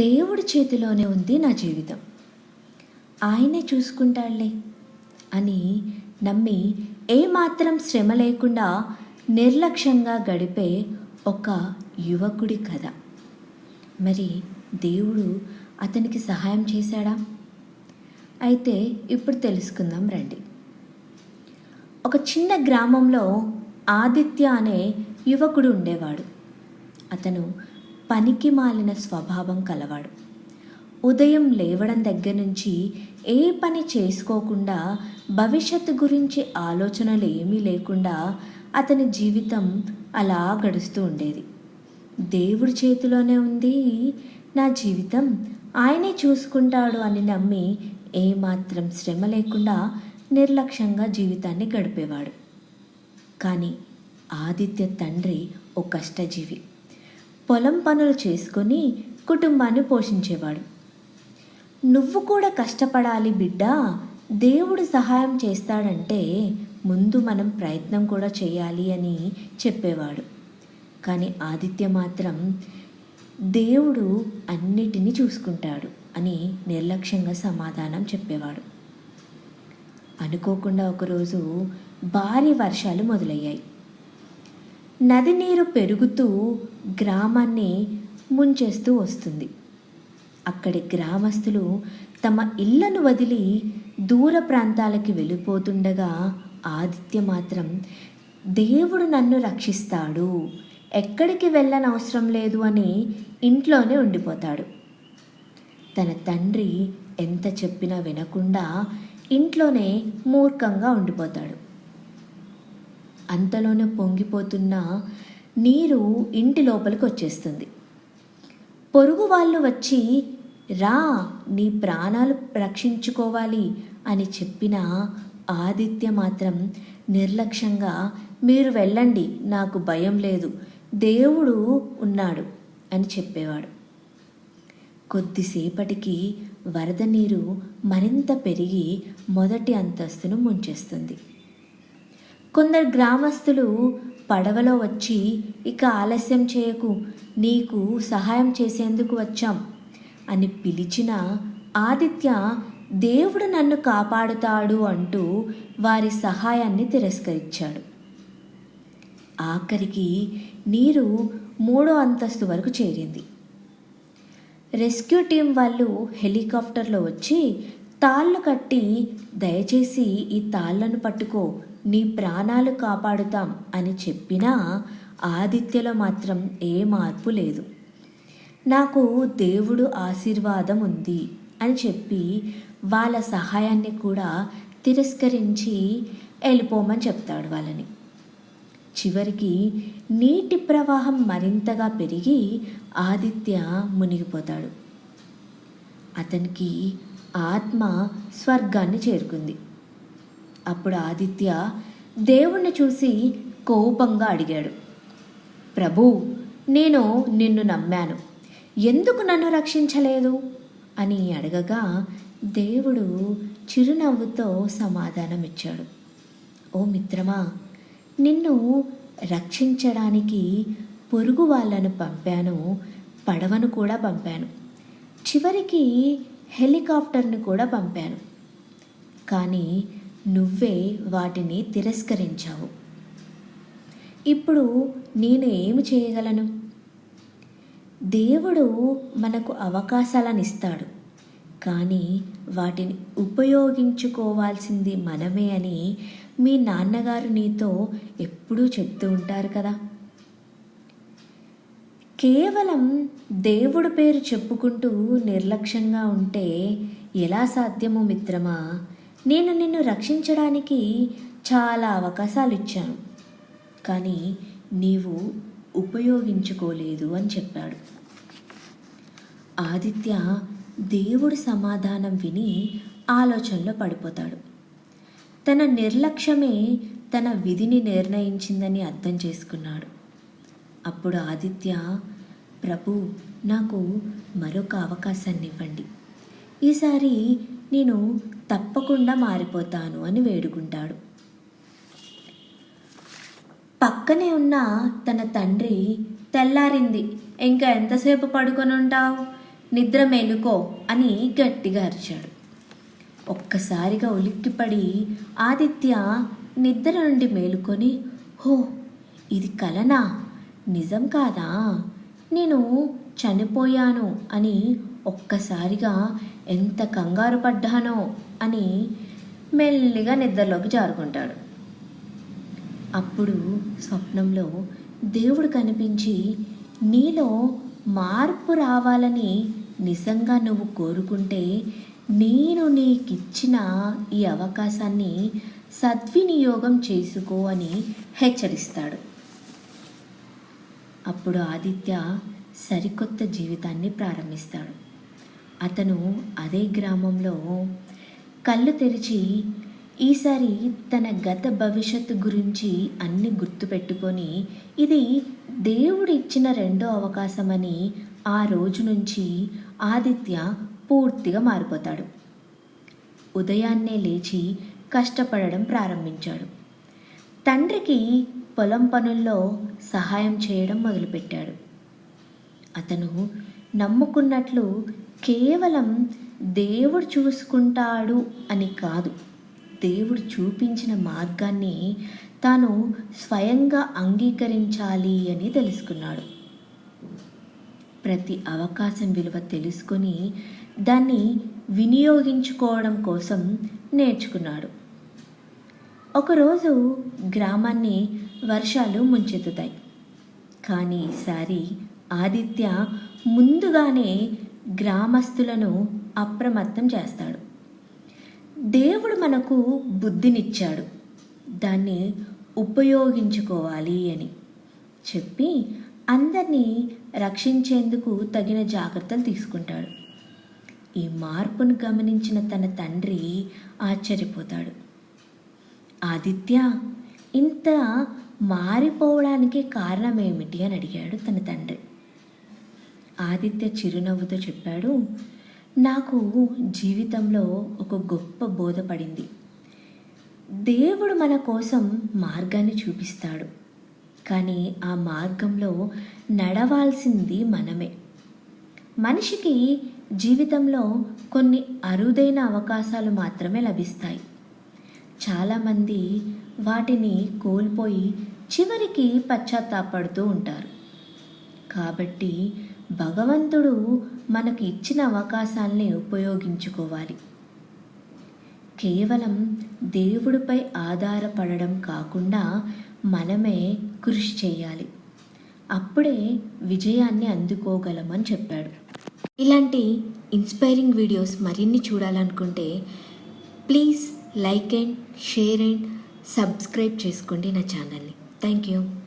దేవుడి చేతిలోనే ఉంది నా జీవితం. ఆయనే చూసుకుంటాడులే అని నమ్మి ఏమాత్రం శ్రమ లేకుండా నిర్లక్ష్యంగా గడిపే ఒక యువకుడి కథ. మరి దేవుడు అతనికి సహాయం చేశాడా? అయితే ఇప్పుడు తెలుసుకుందాం రండి. ఒక చిన్న గ్రామంలో ఆదిత్య అనే యువకుడు ఉండేవాడు. అతను పనికి మాలిన స్వభావం కలవాడు. ఉదయం లేవడం దగ్గర నుంచి ఏ పని చేసుకోకుండా భవిష్యత్తు గురించి ఆలోచనలు ఏమీ లేకుండా అతని జీవితం అలా గడుస్తూ ఉండేది. దేవుడి చేతిలోనే ఉంది నా జీవితం ఆయనే చూసుకుంటాడు అని నమ్మి ఏమాత్రం శ్రమ లేకుండా నిర్లక్ష్యంగా జీవితాన్ని గడిపేవాడు. కానీ ఆదిత్య తండ్రి ఓ కష్టజీవి. పొలం పనులు చేసుకొని కుటుంబాన్ని పోషించేవాడు. నువ్వు కూడా కష్టపడాలి బిడ్డ దేవుడు సహాయం చేస్తాడంటే ముందు మనం ప్రయత్నం కూడా చేయాలి అని చెప్పేవాడు. కానీ ఆదిత్య మాత్రం దేవుడు అన్నిటినీ చూసుకుంటాడు అని నిర్లక్ష్యంగా సమాధానం చెప్పేవాడు. అనుకోకుండా ఒకరోజు భారీ వర్షాలు మొదలయ్యాయి. నది నీరు పెరుగుతూ గ్రామాన్ని ముంచేస్తూ వస్తుంది. అక్కడి గ్రామస్తులు తమ ఇళ్ళను వదిలి దూర ప్రాంతాలకి వెళ్ళిపోతుండగా ఆదిత్య మాత్రం దేవుడు నన్ను రక్షిస్తాడు. ఎక్కడికి వెళ్ళనవసరం లేదు అని ఇంట్లోనే ఉండిపోతాడు. తన తండ్రి ఎంత చెప్పినా వినకుండా ఇంట్లోనే మూర్ఖంగా ఉండిపోతాడు. అంతలోనే పొంగిపోతున్న నీరు ఇంటి లోపలికి వచ్చేస్తుంది. పొరుగు వాళ్ళు వచ్చి రా నీ ప్రాణాలు రక్షించుకోవాలి అని చెప్పిన ఆదిత్య మాత్రం నిర్లక్ష్యంగా మీరు వెళ్ళండి నాకు భయం లేదు దేవుడు ఉన్నాడు అని చెప్పేవాడు. కొద్దిసేపటికి వరద నీరు మరింత పెరిగి మొదటి అంతస్తును ముంచేస్తుంది. కొందరు గ్రామస్తులు పడవలో వచ్చి ఇక ఆలస్యం చేయకు నీకు సహాయం చేసేందుకు వచ్చాం అని పిలిచిన ఆదిత్య దేవుడు నన్ను కాపాడుతాడు అంటూ వారి సహాయాన్ని తిరస్కరించాడు. ఆఖరికి నీరు మూడో అంతస్తు వరకు చేరింది. రెస్క్యూ టీం వాళ్ళు హెలికాప్టర్లో వచ్చి తాళ్ళు కట్టి దయచేసి ఈ తాళ్ళను పట్టుకో నీ ప్రాణాలు కాపాడుతాం అని చెప్పినా ఆదిత్యలో మాత్రం ఏ మార్పు లేదు. నాకు దేవుడు ఆశీర్వాదం ఉంది అని చెప్పి వాళ్ళ సహాయాన్ని కూడా తిరస్కరించి వెళ్ళిపోమని చెప్తాడు వాళ్ళని. చివరికి నీటి ప్రవాహం మరింతగా పెరిగి ఆదిత్య మునిగిపోతాడు. అతనికి ఆత్మ స్వర్గాన్ని చేరుకుంది. అప్పుడు ఆదిత్య దేవుణ్ణి చూసి కోపంగా అడిగాడు ప్రభు నేను నిన్ను నమ్మాను. ఎందుకు నన్ను రక్షించలేదు? అని అడగగా దేవుడు చిరునవ్వుతో సమాధానమిచ్చాడు ఓ మిత్రమా నిన్ను రక్షించడానికి పొరుగు వాళ్ళను పంపాను పడవను కూడా పంపాను. చివరికి హెలికాప్టర్ను కూడా పంపాను. కానీ నువ్వే వాటిని తిరస్కరించావు. ఇప్పుడు నేను ఏమి చేయగలను? దేవుడు మనకు అవకాశాలను ఇస్తాడు కానీ వాటిని ఉపయోగించుకోవాల్సింది మనమే అని మీ నాన్నగారు నీతో ఎప్పుడూ చెప్తూ ఉంటారు కదా. కేవలం దేవుడు పేరు చెప్పుకుంటూ నిర్లక్ష్యంగా ఉంటే ఎలా సాధ్యమో మిత్రమా? నేను నిన్ను రక్షించడానికి చాలా అవకాశాలు ఇచ్చాను కానీ నీవు ఉపయోగించుకోలేదు అని చెప్పాడు. ఆదిత్య దేవుడి సమాధానం విని ఆలోచనలో పడిపోతాడు. తన నిర్లక్ష్యమే తన విధిని నిర్ణయించిందని అర్థం చేసుకున్నాడు. అప్పుడు ఆదిత్య ప్రభు నాకు మరొక అవకాశాన్ని ఇవ్వండి ఈసారి నేను తప్పకుండా మారిపోతాను అని వేడుకుంటాడు. పక్కనే ఉన్న తన తండ్రి తెల్లారింది ఇంకా ఎంతసేపు పడుకొని ఉంటావు? నిద్ర మేలుకో అని గట్టిగా అరిచాడు. ఒక్కసారిగా ఉలిక్కిపడి ఆదిత్య నిద్ర నుండి మేలుకొని హో ఇది కలనా? నిజం కాదా? నేను చనిపోయాను అని ఒక్కసారిగా ఎంత కంగారు పడ్డానో అని మెల్లిగా నిద్రలోకి జారుకుంటాడు. అప్పుడు స్వప్నంలో దేవుడు కనిపించి నీలో మార్పు రావాలని నిజంగా నువ్వు కోరుకుంటే నేను నీకిచ్చిన ఈ అవకాశాన్ని సద్వినియోగం చేసుకో అని హెచ్చరిస్తాడు. అప్పుడు ఆదిత్య సరికొత్త జీవితాన్ని ప్రారంభిస్తాడు. అతను అదే గ్రామంలో కళ్ళు తెరిచి ఈసారి తన గత భవిష్యత్తు గురించి అన్ని గుర్తుపెట్టుకొని ఇది దేవుడు ఇచ్చిన రెండో అవకాశమని ఆ రోజు నుంచి ఆదిత్య పూర్తిగా మారిపోతాడు. ఉదయాన్నే లేచి కష్టపడడం ప్రారంభించాడు. తండ్రికి పొలం పనుల్లో సహాయం చేయడం మొదలుపెట్టాడు. అతను నమ్ముకున్నట్లు కేవలం దేవుడు చూసుకుంటాడు అని కాదు. దేవుడు చూపించిన మార్గాన్ని తాను స్వయంగా అంగీకరించాలి అని తెలుసుకున్నాడు. ప్రతి అవకాశం విలువ తెలుసుకొని దాన్ని వినియోగించుకోవడం కోసం నేర్చుకున్నాడు. ఒకరోజు గ్రామాన్ని వర్షాలు ముంచెత్తుతాయి. కానీ ఈసారి ఆదిత్య ముందుగానే గ్రామస్తులను అప్రమత్తం చేస్తాడు. దేవుడు మనకు బుద్ధినిచ్చాడు. దాన్ని ఉపయోగించుకోవాలి అని చెప్పి అందరినీ రక్షించేందుకు తగిన జాగ్రత్తలు తీసుకుంటాడు. ఈ మార్పును గమనించిన తన తండ్రి ఆశ్చర్యపోతాడు. ఆదిత్య ఇంత మారిపోవడానికి కారణం ఏమిటి అని అడిగాడు తన తండ్రి. ఆదిత్య చిరునవ్వుతో చెప్పాడు నాకు జీవితంలో ఒక గొప్ప బోధపడింది దేవుడు మన కోసం మార్గాన్ని చూపిస్తాడు. కానీ ఆ మార్గంలో నడవాల్సింది మనమే. మనిషికి జీవితంలో కొన్ని అరుదైన అవకాశాలు మాత్రమే లభిస్తాయి. చాలామంది వాటిని కోల్పోయి చివరికి పశ్చాత్తాపడుతూ ఉంటారు. కాబట్టి భగవంతుడు మనకు ఇచ్చిన అవకాశాల్ని ఉపయోగించుకోవాలి. కేవలం దేవుడిపై ఆధారపడడం కాకుండా మనమే కృషి చేయాలి. అప్పుడే విజయాన్ని అందుకోగలమని చెప్పాడు. ఇలాంటి ఇన్స్పైరింగ్ వీడియోస్ మరిన్ని చూడాలనుకుంటే please like and share and subscribe చేసుకోండి నా ఛానల్ని. Thank you.